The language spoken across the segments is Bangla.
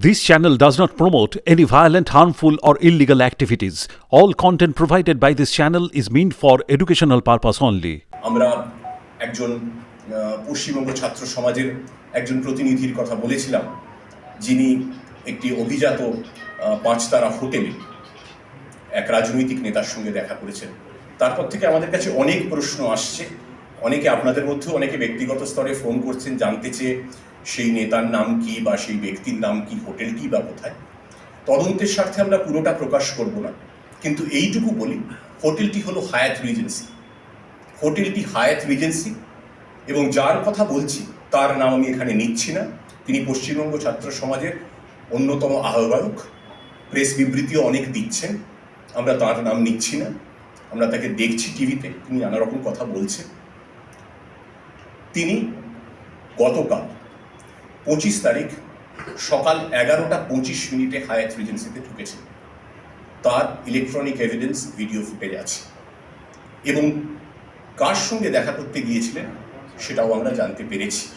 This channel does not promote any violent, harmful, or illegal activities. All content provided by this channel is meant for educational purpose only. আমরা একজন পশ্চিমবঙ্গ ছাত্র সমাজের একজন প্রতিনিধির কথা বলেছিলাম যিনি একটি অভিজাত পাঁচতারা হোটেলে এক রাজনৈতিক নেতার সঙ্গে দেখা করেছেন তারপর থেকে আমাদের কাছে অনেক প্রশ্ন আসছে অনেকে আপনাদের মধ্যেও অনেকে ব্যক্তিগত স্তরে ফোন করছেন জানতে চেয়ে সেই নেতার নাম কি বা সেই ব্যক্তির নাম কি হোটেলটি বা কোথায়? তদন্তের স্বার্থে আমরা পুরোটা প্রকাশ করব না। কিন্তু এইটুকু বলি, হোটেলটি হলো হায়াত রিজেন্সি। হোটেলটি হায়াত রিজেন্সি এবং যার কথা বলছি, তার নাম আমি এখানে নিচ্ছি না। তিনি পশ্চিমবঙ্গ ছাত্র সমাজের অন্যতম আহ্বায়ক। প্রেস বিবৃতিও অনেক দিচ্ছেন। আমরা তার নাম নিচ্ছি না। আমরা তাকে দেখছি টিভিতে, তিনি নানা রকম কথা বলছেন। তিনি গতকাল পঁচিশ তারিখ সকাল এগারোটা পঁচিশ মিনিটে হায়াত রিজেন্সিতে ঢুকেছে। তার ইলেকট্রনিক এভিডেন্স ভিডিও ফুটেজ আছে। এবং কার সঙ্গে দেখা করতে গিয়েছিলেন সেটাও আমরা জানতে পেরেছি।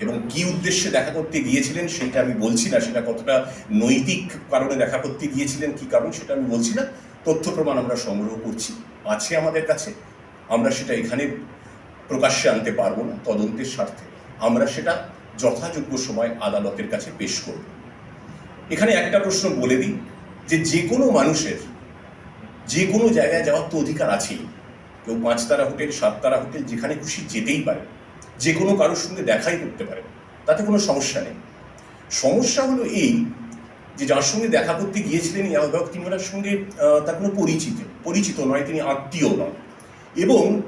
এবং কি উদ্দেশ্যে দেখা করতে গিয়েছিলেন সেটা আমি বলছি না, সেটা কতটা নৈতিক কারণে দেখা করতে গিয়েছিলেন, কি কারণ সেটা আমি বলছি না। তথ্য প্রমাণ আমরা সংগ্রহ করছি। আছে আমাদের কাছে। আমরা সেটা এখানে প্রকাশ্যে আনতে পারব না তদন্তের স্বার্থে। আমরা সেটা যথাযোগ্য সময় আদালতের কাছে পেশ করব। এখানে একটা প্রশ্ন বলে দিই যে যে কোনো মানুষের, যে কোনো জায়গায় যাওয়ার তো অধিকার আছেই। কেউ পাঁচতারা হোটেল সাততারা হোটেল, যেখানে খুশি যেতেই পারে। যে কোনো কারোর সঙ্গে দেখাই করতে পারে। তাতে কোনো সমস্যা নেই। সমস্যা হলো এই যে যার সঙ্গে দেখা করতে গিয়েছিলেন আহ্বায়ক, তিনি ওনার সঙ্গে তার কোনো পরিচিত পরিচিত নয়, তিনি আত্মীয় নন। এবং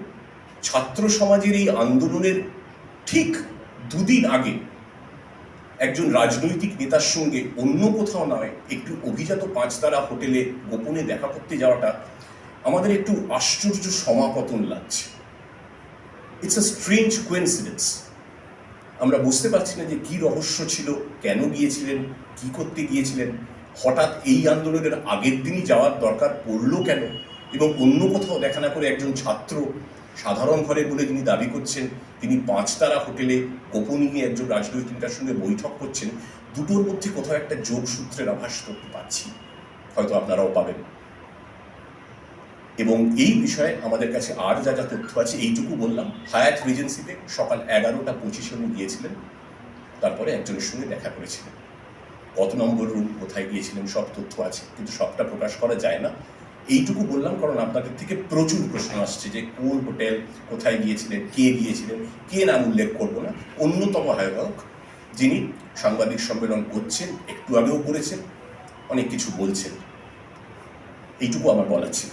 ছাত্র সমাজের এই আন্দোলনের ঠিক দুদিন আগে একজন রাজনৈতিক নেতার সঙ্গে অন্য কোথাও নয় একটু অভিজাত পাঁচতারা হোটেলে গোপনে দেখা করতে যাওয়াটা আমাদের একটু আশ্চর্য সমাপতন লাগছে। ইটস আ স্ট্রেঞ্জ কোয়েন্সিডেন্স আমরা বুঝতে পারছি না যে কি রহস্য ছিল, কেন গিয়েছিলেন, কি করতে গিয়েছিলেন, হঠাৎ এই আন্দোলনের আগের দিনই যাওয়ার দরকার পড়ল কেন? এবং অন্য কোথাও দেখা না করে একজন ছাত্র সাধারণ ঘরের বলে যিনি দাবি করছেন, তিনি পাঁচতারা হোটেলে গোপনীয় একজন রাজনৈতিক নেতার সঙ্গে বৈঠক করছেন। দুটোর মধ্যে কোথাও একটা যোগসূত্রের আভাস করতে পারছি হয়তো আপনারাও পাবেন। এবং এই বিষয়ে আমাদের কাছে আর যা যা তথ্য আছে, এইটুকু বললাম। হায়াত রিজেন্সিতে সকাল এগারোটা পঁচিশে উনি গিয়েছিলেন। তারপরে একজনের সঙ্গে দেখা করেছিলেন। কত নম্বর রুম, কোথায় গিয়েছিলেন, সব তথ্য আছে। কিন্তু সবটা প্রকাশ করা যায় না। এইটুকু বললাম, কারণ আপনাদের থেকে প্রচুর প্রশ্ন আসছে যে কোন হোটেল কোথায় গিয়েছিলেন, কে গিয়েছিলেন, কে নাম উল্লেখ করব না। অন্যতম আয়োজক যিনি সাংবাদিক সম্মেলন করছেন, একটু আগেও করেছেন, অনেক কিছু বলছেন। এইটুকু আমার বলা ছিল।